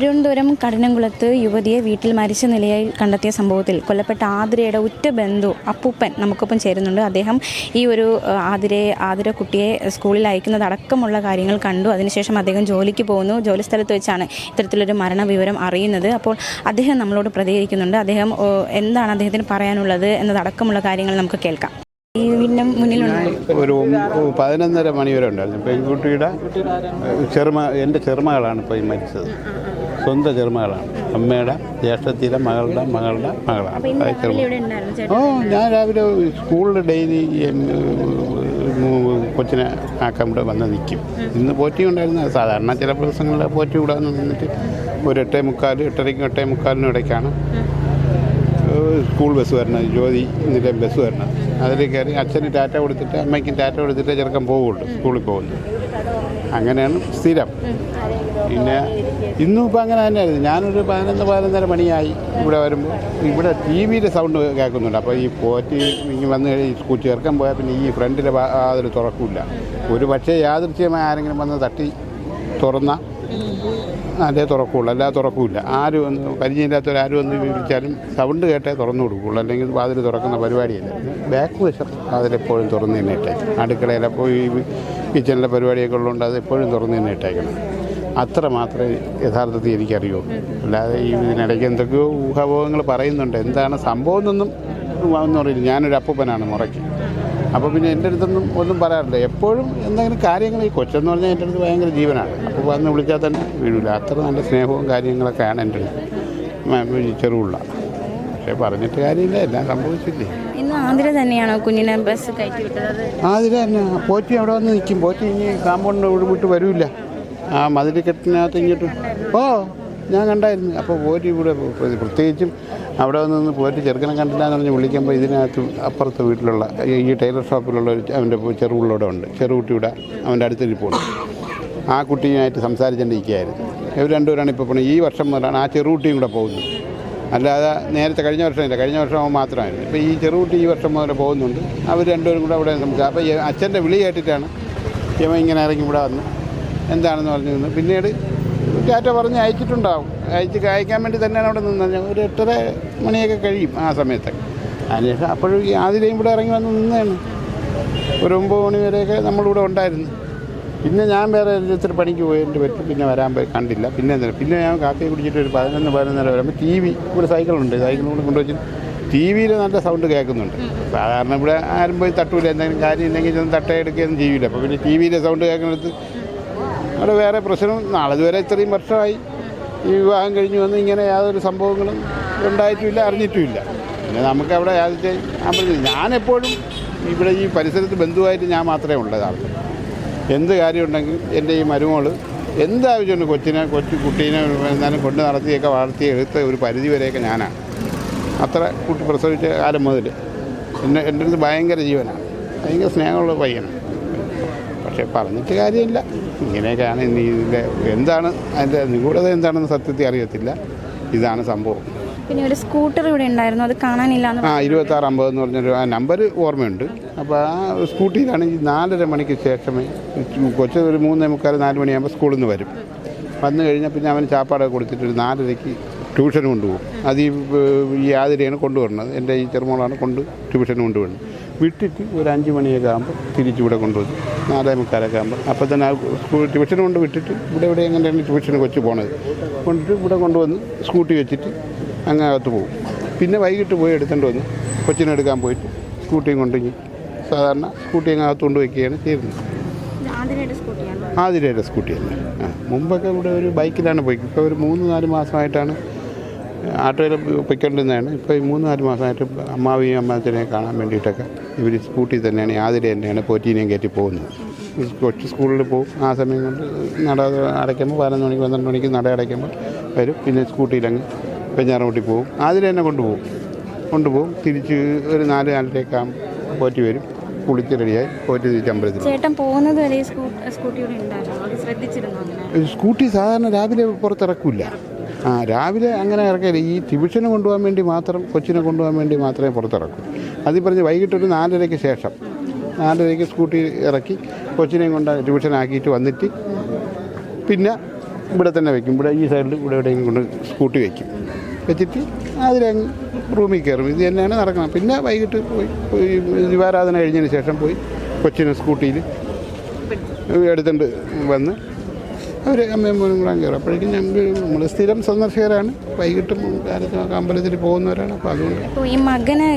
തിരുവനന്തപുരം കഠിനംകുളത്ത് യുവതിയെ വീട്ടിൽ മരിച്ച നിലയിൽ കണ്ടെത്തിയ സംഭവത്തിൽ കൊല്ലപ്പെട്ട ആതിരയുടെ ഉറ്റ ബന്ധു അപ്പൂപ്പൻ നമുക്കൊപ്പം ചേരുന്നുണ്ട്. അദ്ദേഹം ഈ ഒരു ആതിരയെ ആതിര കുട്ടിയെ സ്കൂളിൽ അയക്കുന്നത് അടക്കമുള്ള കാര്യങ്ങൾ കണ്ടു. അതിനുശേഷം അദ്ദേഹം ജോലിക്ക് പോകുന്നു. ജോലി സ്ഥലത്ത് വെച്ചാണ് ഇത്തരത്തിലൊരു മരണവിവരം അറിയുന്നത്. അപ്പോൾ അദ്ദേഹം നമ്മളോട് പ്രതികരിക്കുന്നുണ്ട്. അദ്ദേഹം എന്താണ് അദ്ദേഹത്തിന് പറയാനുള്ളത് എന്നതടക്കമുള്ള കാര്യങ്ങൾ നമുക്ക് കേൾക്കാം. ഒരു പതിനൊന്നര മണി വരെ ഉണ്ടായിരുന്നു. പെൺകുട്ടിയുടെ ചെറുമ എന്റെ ചെറുമകളാണ് ഇപ്പോൾ ഈ മരിച്ചത്. സ്വന്തം ചെറുമകളാണ്. അമ്മയുടെ ജ്യേഷ്ഠത്തിലെ മകളുടെ മകളുടെ മകളാണ്. ഓ ഞാൻ രാവിലെ സ്കൂളിൽ ഡെയിലി കൊച്ചിനെ ആക്കാൻ ഇവിടെ വന്ന് നിൽക്കും. ഇന്ന് പോറ്റി ഉണ്ടായിരുന്നു. സാധാരണ ചില ദിവസങ്ങളിൽ പോറ്റി ഇവിടെ വന്ന് നിന്നിട്ട് ഒരു എട്ടേ മുക്കാൽ എട്ടരയ്ക്കും എട്ടേ മുക്കാലിനും ഇടയ്ക്കാണ്. സ്കൂൾ ബസ് വരണത് ജ്യോതി നിലയം ബസ് വരണത്. അതിൽ കയറി അച്ഛന് ടാറ്റ കൊടുത്തിട്ട് അമ്മയ്ക്കും ടാറ്റ കൊടുത്തിട്ട് ചെറുക്കം പോവുള്ളൂ സ്കൂളിൽ പോകുന്നു അങ്ങനെയാണ് സ്ഥിരം. പിന്നെ ഇന്നും ഇപ്പം അങ്ങനെ തന്നെയായിരുന്നു. ഞാനൊരു പതിനൊന്ന് പതിനൊന്നര മണിയായി ഇവിടെ വരുമ്പോൾ. ഇവിടെ ടി വിയുടെ സൗണ്ട് കേൾക്കുന്നുണ്ട്. അപ്പോൾ ഈ പോറ്റി ഇങ്ങനെ വന്ന് കഴിഞ്ഞ് ചേർക്കാൻ പോയാൽ പിന്നെ ഈ ഫ്രണ്ടിൽ അതിൽ തുറക്കില്ല ഒരു പക്ഷേ യാദൃശ്യമായി ആരെങ്കിലും വന്ന് തട്ടി തുറന്ന അതേ തുറക്കുള്ളൂ അല്ലാതെ തുറക്കൂല. ആരും ഒന്ന് പരിചയമില്ലാത്തവർ ആരും ഒന്ന് വിളിച്ചാലും സൗണ്ട് കേട്ടേ തുറന്നു കൊടുക്കുള്ളൂ. അല്ലെങ്കിൽ വാതിൽ തുറക്കുന്ന പരിപാടിയില്ല. ബാക്ക് വശം വാതിലെപ്പോഴും തുറന്നു തന്നെ ഇട്ടേക്കും അടുക്കളയിലപ്പോൾ ഈ കിച്ചണിലെ പരിപാടിയൊക്കെ ഉള്ളതുകൊണ്ട് അത് എപ്പോഴും തുറന്നു തന്നെ ഇട്ടേക്കണം. അത്ര മാത്രമേ യഥാർത്ഥത്തിൽ എനിക്കറിയുള്ളൂ അല്ലാതെ ഈ ഇതിനിടയ്ക്ക് എന്തൊക്കെയോ ഊഹാഭോഗങ്ങൾ പറയുന്നുണ്ട്. എന്താണ് സംഭവം എന്നൊന്നും ഒന്നും അറിയില്ല. ഞാനൊരു അപ്പൂപ്പനാണ് മുറയ്ക്ക്. അപ്പോൾ പിന്നെ എന്റെ അടുത്തൊന്നും ഒന്നും പറയാറില്ല. എപ്പോഴും എന്തെങ്കിലും കാര്യങ്ങൾ ഈ കൊച്ചെന്ന് പറഞ്ഞാൽ എന്റെ അടുത്ത് ഭയങ്കര ജീവനാണ്. അപ്പോൾ വന്ന് വിളിച്ചാൽ തന്നെ വീഴില്ല അത്ര നല്ല സ്നേഹവും കാര്യങ്ങളൊക്കെയാണ് എന്റെ അടുത്ത്. ചെറുള്ള. പക്ഷേ പറഞ്ഞിട്ട് കാര്യമില്ല. എല്ലാം സംഭവിച്ചില്ലേ? ഇന്ന് ആതിര തന്നെയാണോ കുഞ്ഞിനെ ബസ് കയറ്റി വിട്ടത്? അത് ആതിര തന്നെ. പോറ്റി അവിടെ വന്ന് നിൽക്കും. പോറ്റി ഇനി കാമ്പൗണ്ട് വിട്ട് വരില്ല. ആ മതിൽ കെട്ടിനകത്ത് ഇങ്ങോട്ട് ഓ ഞാൻ കണ്ടായിരുന്നു. അപ്പോൾ പോറ്റി ഇവിടെ പ്ര- പ്രത്യേകിച്ചും അവിടെ നിന്ന് പോറ്റി ചെറുക്കനെ കണ്ടില്ല എന്ന് പറഞ്ഞ് വിളിക്കുമ്പോൾ ഇതിനകത്ത് അപ്പുറത്തെ വീട്ടിലുള്ള ഈ- ടൈലർ ഷോപ്പിലുള്ള ഒരു അവന്റെ ചെറുപിള്ളോടെ ഉണ്ട്. ചെറുകുട്ടിയുടെ അവന്റെ അടുത്തിരിപ്പുണ്ട് ആ കുട്ടിയുമായിട്ട് സംസാരിച്ചുകൊണ്ടിരിക്കുകയായിരുന്നു ഇവർ രണ്ടുപേരാണ് ഇപ്പോൾ പോണത് ഈ വർഷം മുതലാണ് ആ ചെറുകുട്ടിയും കൂടെ പോകുന്നത്. അല്ലാതെ നേരത്തെ കഴിഞ്ഞ വർഷം വർഷമില്ല കഴിഞ്ഞ വർഷം അവൻ മാത്രമായിരുന്നു. ഇപ്പോൾ ഈ ചെറുകുട്ടി ഈ വർഷം മുതൽ പോകുന്നുണ്ട്. അവർ രണ്ടുപേരും കൂടെ അവിടെ സംസാരിച്ചു അപ്പോൾ അച്ഛന്റെ വിളി കേട്ടിട്ടാണ് ഇവൻ ഇങ്ങനെ ഇറങ്ങി ഇവിടെ വന്ന്. എന്താണെന്ന് പറഞ്ഞു പിന്നീട് ടാറ്റ പറഞ്ഞ് അയച്ചിട്ടുണ്ടാവും. അയച്ച് അയക്കാൻ വേണ്ടി തന്നെയാണ് അവിടെ നിന്നത്. ഒരു എട്ടര മണിയൊക്കെ കഴിയും ആ സമയത്ത്. അതിനുശേഷം അപ്പോഴും ഈ ആതിരയും ഇവിടെ ഇറങ്ങി വന്ന് നിന്നതാണ്. ഒരു ഒമ്പത് മണി വരെയൊക്കെ നമ്മളിവിടെ ഉണ്ടായിരുന്നു. പിന്നെ ഞാൻ വേറെ ഇത്തിരി പണിക്ക് പോയിട്ട് പറ്റും പിന്നെ വരാൻ കണ്ടില്ല. പിന്നെ എന്തിനാ പിന്നെ ഞാൻ കാപ്പി കുടിച്ചിട്ട് ഒരു പതിനൊന്ന് പതിനൊന്നര വരുമ്പോൾ ടി വി ഇവിടെ സൈക്കിളുണ്ട്. സൈക്കിൾ കൂടെ കൊണ്ടുവച്ചിട്ട് ടി വിയിൽ നല്ല സൗണ്ട് കേൾക്കുന്നുണ്ട്. സാധാരണ ഇവിടെ ആരും പോയി തട്ടൂല. എന്തെങ്കിലും കാര്യം ഇല്ലെങ്കിൽ ചെന്ന് തട്ടയെടുക്കുകയൊന്നും ചെയ്യില്ല അപ്പോൾ പിന്നെ ടി വിയിലെ സൗണ്ട് കേൾക്കുന്നിടത്ത് അവിടെ വേറെ പ്രശ്നം. നാളെ ഇത്രയും വർഷമായി ഈ വിവാഹം കഴിഞ്ഞു വന്ന് ഇങ്ങനെ യാതൊരു സംഭവങ്ങളും ഉണ്ടായിട്ടുമില്ല അറിഞ്ഞിട്ടുമില്ല. പിന്നെ നമുക്ക് അവിടെ യാതൊരു ഞാനെപ്പോഴും ഇവിടെ ഈ പരിസരത്ത് ബന്ധുവായിട്ട് ഞാൻ മാത്രമേ ഉള്ളതാണ് എന്ത് കാര്യമുണ്ടെങ്കിലും എന്റെ ഈ മരുമോൾ എന്താവശ്യമുണ്ട് കൊച്ചിനെ കൊച്ചു കുട്ടീനെ എന്നാലും കൊണ്ട് നടത്തിയൊക്കെ വളർത്തി എടുത്ത ഒരു പരിധി വരെയൊക്കെ ഞാനാണ്. അത്ര കുട്ടി പ്രസവിച്ച കാലം മുതൽ. എന്നെ എന്റെ അടുത്ത് ഭയങ്കര ജീവനാണ്. ഭയങ്കര സ്നേഹമുള്ള പയ്യനാണ്. പക്ഷേ പറഞ്ഞിട്ട് കാര്യമില്ല. ഇങ്ങനെയൊക്കെയാണ് ഇനി ഇതിന്റെ എന്താണ് അതിന്റെ നിഗൂഢത എന്താണെന്ന് സത്യത്തിൽ അറിയത്തില്ല. ഇതാണ് സംഭവം. പിന്നെ ഒരു സ്കൂട്ടർ ഇവിടെ ഉണ്ടായിരുന്നു അത് കാണാനില്ല ആ ഇരുപത്തി ആറ് അമ്പത് എന്ന് പറഞ്ഞൊരു ആ നമ്പർ ഓർമ്മയുണ്ട്. അപ്പോൾ ആ സ്കൂട്ടിയിലാണ് ഈ നാലര മണിക്ക് ശേഷമേ കൊച്ചു ഒരു മൂന്നേ മുക്കാൽ നാല് മണിയാകുമ്പോൾ സ്കൂളിൽ നിന്ന് വരും. വന്നു കഴിഞ്ഞാൽ പിന്നെ അവന് ചാപ്പാടൊക്കെ കൊടുത്തിട്ട് ഒരു നാലരയ്ക്ക് ട്യൂഷൻ കൊണ്ടുപോകും. അത് ഈ ഈ ആതിരയാണ് കൊണ്ടുവരുന്നത്. എന്റെ ഈ ചെറുമോളാണ് കൊണ്ട് ട്യൂഷൻ കൊണ്ടുവരുന്നത്. വിട്ടിട്ട് ഒരു അഞ്ച് മണിയൊക്കെ ആകുമ്പോൾ തിരിച്ചിവിടെ കൊണ്ടുവന്നു. നാലേ മുക്കാലൊക്കെ ആകുമ്പോൾ അപ്പോൾ തന്നെ ആ സ്കൂൾ ട്യൂഷൻ കൊണ്ട് വിട്ടിട്ട് ഇവിടെ ഇവിടെ എങ്ങനെയാണ് ട്യൂഷന് കൊച്ചു പോണത്? കൊണ്ടിട്ട് ഇവിടെ കൊണ്ടുവന്ന് സ്കൂട്ടി വെച്ചിട്ട് അങ്ങ് അകത്ത് പോകും. പിന്നെ വൈകിട്ട് പോയി എടുത്തുകൊണ്ട് വന്ന് കൊച്ചിനെടുക്കാൻ പോയിട്ട് സ്കൂട്ടിയും കൊണ്ടുപോയി സാധാരണ സ്കൂട്ടി അങ്ങ് അകത്ത് കൊണ്ട് വയ്ക്കുകയാണ് ചെയ്യുന്നത്. ആതിരയുടെ സ്കൂട്ടിയാണ്? ആതിരയുടെ സ്കൂട്ടി തന്നെ ആ മുമ്പൊക്കെ ഇവിടെ ഒരു ബൈക്കിലാണ് പോയി. ഇപ്പോൾ ഒരു മൂന്ന് നാല് മാസമായിട്ടാണ് ആട്ടോയിൽ പൊയ്ക്കൊണ്ടിരുന്നതാണ്. ഇപ്പോൾ ഈ മൂന്ന് നാല് മാസമായിട്ട് അമ്മാവിയും അമ്മാച്ചനെയും കാണാൻ വേണ്ടിയിട്ടൊക്കെ ഇവർ സ്കൂട്ടി തന്നെയാണ് ഈ ആതിര തന്നെയാണ് പോറ്റീനെയും കയറ്റി പോകുന്നത്. കൊച്ചു സ്കൂളിൽ പോകും. ആ സമയം കൊണ്ട് നട അടയ്ക്കുമ്പോൾ പതിനൊന്ന് മണിക്ക് പന്ത്രണ്ട് മണിക്ക് നട അടയ്ക്കുമ്പോൾ വരും. പിന്നെ സ്കൂട്ടിയിലങ്ങ് പെഞ്ഞാറമുട്ടി പോകും. ആതിര തന്നെ കൊണ്ടുപോകും. കൊണ്ടുപോകും. തിരിച്ച് ഒരു നാല് നാലരയൊക്കെ പോറ്റി വരും. കുളിച്ച് റെഡിയായി പോറ്റി തിരിച്ച് അമ്പലത്തിൽ ചേട്ടൻ പോകുന്നത് വരെ സ്കൂട്ടി സാധാരണ രാവിലെ പുറത്തിറക്കില്ല ആ രാവിലെ അങ്ങനെ ഇറക്കില്ല ഈ ട്യൂഷന് കൊണ്ടുപോകാൻ വേണ്ടി മാത്രം കൊച്ചിനെ കൊണ്ടുപോകാൻ വേണ്ടി മാത്രമേ പുറത്തിറക്കൂ. അതിൽ പറഞ്ഞ് വൈകിട്ടൊരു നാലരയ്ക്ക് ശേഷം നാലരയ്ക്ക് സ്കൂട്ടി ഇറക്കി കൊച്ചിനെയും കൊണ്ട് ട്യൂഷനാക്കിയിട്ട് വന്നിട്ട് പിന്നെ ഇവിടെ തന്നെ വയ്ക്കും ഇവിടെ ഈ സൈഡിൽ ഇവിടെ എവിടെയെങ്കിലും കൊണ്ട് സ്കൂട്ടി വയ്ക്കും വെച്ചിട്ട് അതിലങ്ങ് റൂമിൽ കയറും. ഇത് തന്നെയാണ് നടക്കണം പിന്നെ വൈകിട്ട് പോയി ദിവാരാധന കഴിഞ്ഞതിന് ശേഷം പോയി കൊച്ചിനെ സ്കൂട്ടിയിൽ എടുത്തുകൊണ്ട് വന്ന് അവർ അമ്മയും മോനും കൂടെ കയറും. അപ്പോഴേക്കും ഞങ്ങൾ നമ്മൾ സ്ഥിരം സന്ദർശകരാണ്. വൈകിട്ടും കാലത്ത് അമ്പലത്തിൽ പോകുന്നവരാണ്. അപ്പോൾ അതുകൊണ്ട് ഈ മകനെ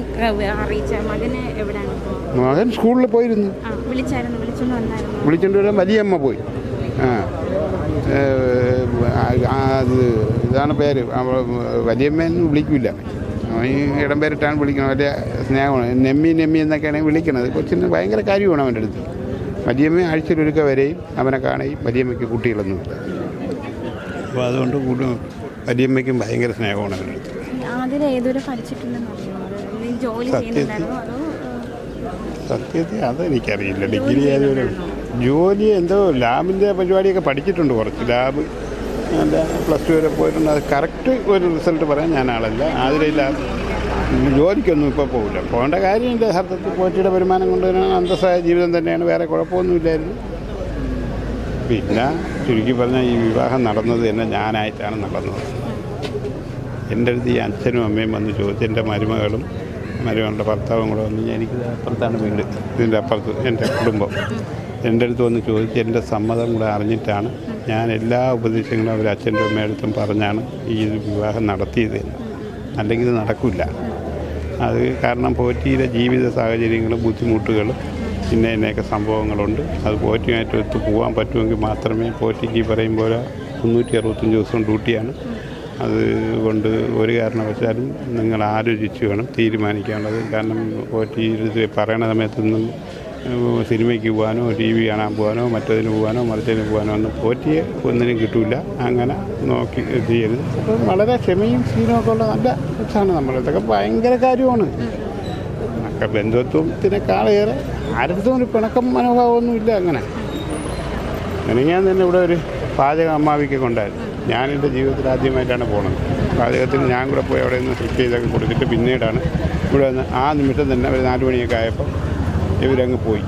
അറിയിച്ച മകനെ എവിടെയാണ് മകൻ സ്കൂളിൽ പോയിരുന്നു. വിളിച്ചോണ്ട് വരാൻ വലിയമ്മ പോയി. ആ. അത് ഇതാണ് പേര്. വലിയമ്മയെന്ന് വിളിക്കില്ല. അവൻ ഇടം പേരിട്ടാണ് വിളിക്കുന്നത് വലിയ സ്നേഹമാണ്. നെമ്മി നെമ്മി എന്നൊക്കെയാണ് വിളിക്കുന്നത് കൊച്ചിന് ഭയങ്കര കാര്യമാണ് അവന്റെ അടുത്ത്. വലിയമ്മ ആഴ്ചയിലൊരുക്ക വരെയും അവനെ കാണുകയും വലിയമ്മയ്ക്ക് കുട്ടികളൊന്നുമില്ല അപ്പോൾ അതുകൊണ്ട് കൂട്ടും വലിയമ്മയ്ക്കും ഭയങ്കര സ്നേഹമാണ് ജോലി സത്യത്തിൽ- സത്യത്തിൽ അതെനിക്കറിയില്ല. ഡിഗ്രി ഏതൊരു ജോലി എന്തോ ലാബിന്റെ പരിപാടിയൊക്കെ പഠിച്ചിട്ടുണ്ട് കുറച്ച്. ലാബ് പ്ലസ് ടു വരെ പോയിട്ടുണ്ട്. അത് കറക്റ്റ് ഒരു റിസൾട്ട് പറയാൻ ഞാൻ ആളല്ല. ആതിരയില്ല ജോലിക്കൊന്നും ഇപ്പോൾ പോകില്ല പോകേണ്ട കാര്യമില്ല യഥാർത്ഥത്തിൽ പോറ്റിയുടെ വരുമാനം കൊണ്ട് തന്നെയാണ് അന്തസ്സായ ജീവിതം തന്നെയാണ്. വേറെ കുഴപ്പമൊന്നുമില്ലായിരുന്നു. പിന്നെ ചുരുക്കി പറഞ്ഞാൽ ഈ വിവാഹം നടന്നത് തന്നെ ഞാനായിട്ടാണ് നടന്നത്. എന്റെ അടുത്ത് ഈ അച്ഛനും അമ്മയും വന്ന് ചോദിച്ചു. എന്റെ മരുമകളും മരുമകളുടെ ഭർത്താവും കൂടെ വന്ന് എനിക്ക് അപ്പുറത്താണ് വീട്. ഇതിന്റെ അപ്പുറത്ത് എന്റെ കുടുംബം. എന്റെ അടുത്ത് വന്ന് ചോദിച്ച് എന്റെ സമ്മതം കൂടെ അറിഞ്ഞിട്ടാണ് ഞാൻ എല്ലാ ഉപദേശങ്ങളും അവർ അച്ഛന്റെ അമ്മയുടെ അടുത്തും പറഞ്ഞാണ് ഈ വിവാഹം നടത്തിയത്. അല്ലെങ്കിൽ ഇത് നടക്കില്ല. അത് കാരണം പോറ്റിയുടെ ജീവിത സാഹചര്യങ്ങൾ ബുദ്ധിമുട്ടുകൾ പിന്നെ എന്നൊക്കെ സംഭവങ്ങളുണ്ട്. അത് പോറ്റിയുമായിട്ട് ഒത്തു പോകാൻ പറ്റുമെങ്കിൽ മാത്രമേ പോറ്റിക്ക് പറയും പോലെ മുന്നൂറ്റി അറുപത്തഞ്ച് ദിവസം ഡ്യൂട്ടിയാണ്. അതുകൊണ്ട് ഒരു കാരണവശാലും നിങ്ങൾ ആലോചിച്ച് വേണം തീരുമാനിക്കാനുള്ളത്. കാരണം പോറ്റി പറയണ സമയത്തൊന്നും സിനിമയ്ക്ക് പോകാനോ ടി വി കാണാൻ പോകാനോ മറ്റതിന് പോകാനോ മറിച്ചതിന് പോകാനോ ഒന്നും പോറ്റിയെ ഒന്നിനും കിട്ടില്ല അങ്ങനെ നോക്കി ചെയ്യരുത്. അപ്പം വളരെ ക്ഷമയും ഒക്കെ ഉള്ള നല്ല ഇതാണ് നമ്മൾ ഇതൊക്കെ ഭയങ്കര കാര്യമാണ്. ഒക്കെ ബന്ധുത്വത്തിനേക്കാളേറെ ആരുടെ ഒരു പിണക്കം മനോഭാവമൊന്നും ഇല്ല അങ്ങനെ. അങ്ങനെ ഞാൻ തന്നെ ഇവിടെ ഒരു പാചക അമ്മാവിക്ക് കൊണ്ടായിരുന്നു. ഞാൻ എന്റെ ജീവിതത്തിൽ ആദ്യമായിട്ടാണ് പോകുന്നത് പാചകത്തിന് ഞാൻ കൂടെ പോയി അവിടെ നിന്ന് സെറ്റ് ചെയ്തൊക്കെ കൊടുത്തിട്ട് പിന്നീടാണ് ഇവിടെ വന്ന് ആ നിമിഷം തന്നെ ഒരു നാല് മണിയൊക്കെ ആയപ്പോൾ ഇവരങ്ങ് പോയി.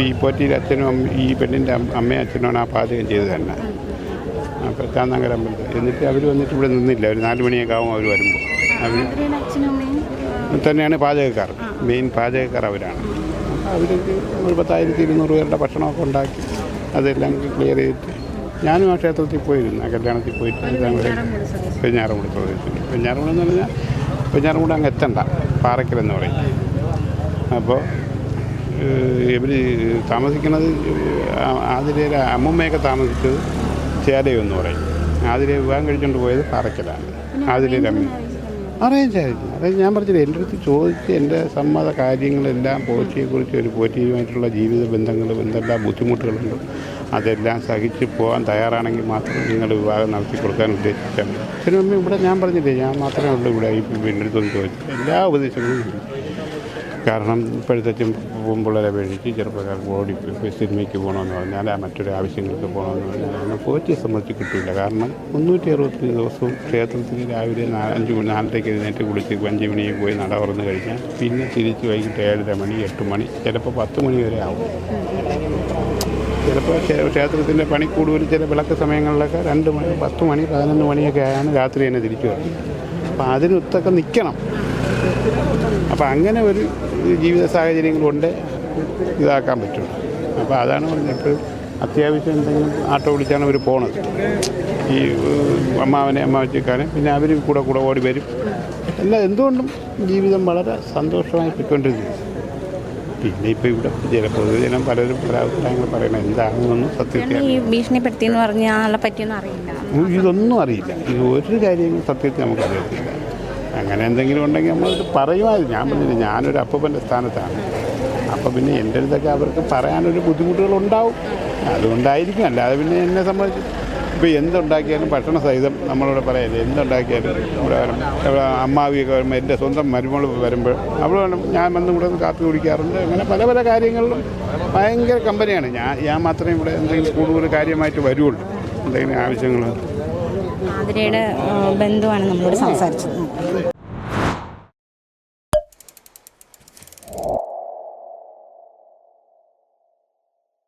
ഈ പോറ്റിയിൽ അച്ഛനും ഈ പെണ്ണിന്റെ അമ്മ- അമ്മയും അച്ഛനുമാണ് ആ പാചകം ചെയ്ത് തന്നെ. അപ്പോൾ ചാന്നങ്കര അമ്പലത്തിൽ എന്നിട്ട് അവർ വന്നിട്ട് ഇവിടെ നിന്നില്ല. ഒരു നാല് മണിയൊക്കെ ആവും അവർ വരുമ്പോൾ. അവർ തന്നെയാണ് പാചകക്കാർ. മെയിൻ പാചകക്കാർ അവരാണ്. അവർ ഒരു പത്തായിരത്തി ഇരുന്നൂറ് പേരുടെ ഭക്ഷണമൊക്കെ ഉണ്ടാക്കി അതെല്ലാം ക്ലിയർ ചെയ്തിട്ട് ഞാനും ആ ക്ഷേത്രത്തിൽ പോയിരുന്നു. ആ കല്യാണത്തിൽ പോയിട്ട് എല്ലാം പ്രവേശിച്ചു. പെഞ്ഞാറമൂട് പെഞ്ഞാറമൂട് എന്ന് പറഞ്ഞാൽ പെഞ്ഞാറമൂട് അങ്ങ് എത്തണ്ട. പാറയ്ക്കലെന്ന് പറയും. അപ്പോൾ ഇവർ താമസിക്കുന്നത് ആതിരയിലെ അമ്മുമ്മയൊക്കെ താമസിച്ചത് ചേലയം എന്ന് പറയും. ആതിരെ വിവാഹം കഴിച്ചുകൊണ്ട് പോയത് പാറയ്ക്കലാണ് ആതിരയിലെ അമ്മ അറേഞ്ച് ആയിരുന്നു അതായത് ഞാൻ പറഞ്ഞില്ല എന്റെ അടുത്ത് ചോദിച്ച് എന്റെ സമ്മത കാര്യങ്ങളെല്ലാം പോറ്റിയെക്കുറിച്ച് ഒരു പോറ്റിയുമായിട്ടുള്ള ജീവിത ബന്ധങ്ങൾ എന്തെല്ലാം ബുദ്ധിമുട്ടുകളുണ്ട്. അതെല്ലാം സഹിച്ച് പോകാൻ തയ്യാറാണെങ്കിൽ മാത്രം നിങ്ങൾ വിവാഹം നടത്തി കൊടുക്കാൻ ഉദ്ദേശിച്ചാൽ അച്ഛനും ഇവിടെ ഞാൻ പറഞ്ഞില്ലേ ഞാൻ മാത്രമേ ഉള്ളൂ ഇവിടെ ഈ എന്റെ അടുത്തൊന്ന് ചോദിച്ചു എല്ലാ ഉപദേശങ്ങളും. കാരണം ഇപ്പോഴത്തെ പിള്ളേരെ അപേക്ഷിച്ച് ചെറുപ്പക്കാർക്ക് ഓടി സിനിമയ്ക്ക് പോകണമെന്ന് പറഞ്ഞാൽ ആ മറ്റൊരു ആവശ്യങ്ങൾക്ക് പോകണമെന്ന് പറഞ്ഞാൽ അങ്ങനെ സമ്മതിച്ച് കിട്ടില്ല കാരണം മുന്നൂറ്റി അറുപത്തി ദിവസവും ക്ഷേത്രത്തിൽ രാവിലെ അഞ്ച് മണി നാലരയ്ക്ക് എഴുന്നേറ്റ് കുളിച്ച് അഞ്ച് മണിയിൽ പോയി നട തുറന്ന് കഴിഞ്ഞാൽ പിന്നെ തിരിച്ച് വൈകിട്ട് ഏഴര മണി എട്ട് മണി ചിലപ്പോൾ പത്ത് മണി വരെ ആവും. ചിലപ്പോൾ ക്ഷേത്രത്തിന്റെ പണി കൂടുതൽ ചില വിളക്ക് സമയങ്ങളിലൊക്കെ രണ്ട് മണി പത്ത് മണി പതിനൊന്ന് മണിയൊക്കെ ആയാണ് രാത്രി തന്നെ തിരിച്ചു വരുന്നത് അപ്പോൾ അതിനൊത്തൊക്കെ നിൽക്കണം. അപ്പോൾ അങ്ങനെ ഒരു ജീവിത സാഹചര്യങ്ങൾ കൊണ്ട് ഇതാക്കാൻ പറ്റുള്ളൂ അപ്പോൾ അതാണ് എപ്പോഴും അത്യാവശ്യം എന്തെങ്കിലും ആട്ടോ വിളിച്ചാണ് അവർ പോണത്. ഈ അമ്മാവനെ അമ്മ വെച്ചേക്കാനെ പിന്നെ അവർ കൂടെ കൂടെ ഓടി വരും. എല്ലാം എന്തുകൊണ്ടും ജീവിതം വളരെ സന്തോഷമായി പോയിക്കൊണ്ടിരുന്നു പിന്നെ ഇപ്പോൾ ഇവിടെ ചില പൊതുജനം പലരും പല അഭിപ്രായങ്ങൾ പറയണം എന്താണെന്നൊന്നും സത്യത്തിൽ ഈ ഭീഷണിപ്പെടുത്തിയെന്ന് പറഞ്ഞാൽ പറ്റിയൊന്നും അറിയില്ല. ഇതൊന്നും അറിയില്ല. ഇത് ഒരു കാര്യങ്ങളും സത്യത്തിൽ നമുക്ക് അറിയത്തില്ല അങ്ങനെ എന്തെങ്കിലും ഉണ്ടെങ്കിൽ നമ്മളത് പറയുമായിരുന്നു. ഞാൻ പറഞ്ഞില്ല ഞാനൊരു അപ്പന്റെ സ്ഥാനത്താണ്. അപ്പോൾ പിന്നെ എന്റെ അടുത്തൊക്കെ അവർക്ക് പറയാനൊരു ബുദ്ധിമുട്ടുകളുണ്ടാവും. അതുകൊണ്ടായിരിക്കും. അല്ലാതെ പിന്നെ എന്നെ സംബന്ധിച്ച് ഇപ്പോൾ എന്തുണ്ടാക്കിയാലും ഭക്ഷണ സഹിതം നമ്മളിവിടെ പറയല്ലേ എന്തുണ്ടാക്കിയാലും ഇവിടെ ഇവിടെ അമ്മാവിയൊക്കെ വരുമ്പോൾ എന്റെ സ്വന്തം മരുമകൾ വരുമ്പോൾ അവിടെ വേണം. ഞാൻ വന്ന് ഇവിടെ നിന്ന് കാപ്പി കുടിക്കാറുണ്ട്. അങ്ങനെ പല പല കാര്യങ്ങളിലും ഭയങ്കര കമ്പനിയാണ്. ഞാൻ ഞാൻ മാത്രമേ ഇവിടെ എന്തെങ്കിലും കൂടുതൽ കാര്യമായിട്ട് വരുള്ളൂ എന്തെങ്കിലും ആവശ്യങ്ങൾ ആതിരയുടെ ബന്ധുവാണ് നമ്മളോട് സംസാരിച്ചത്.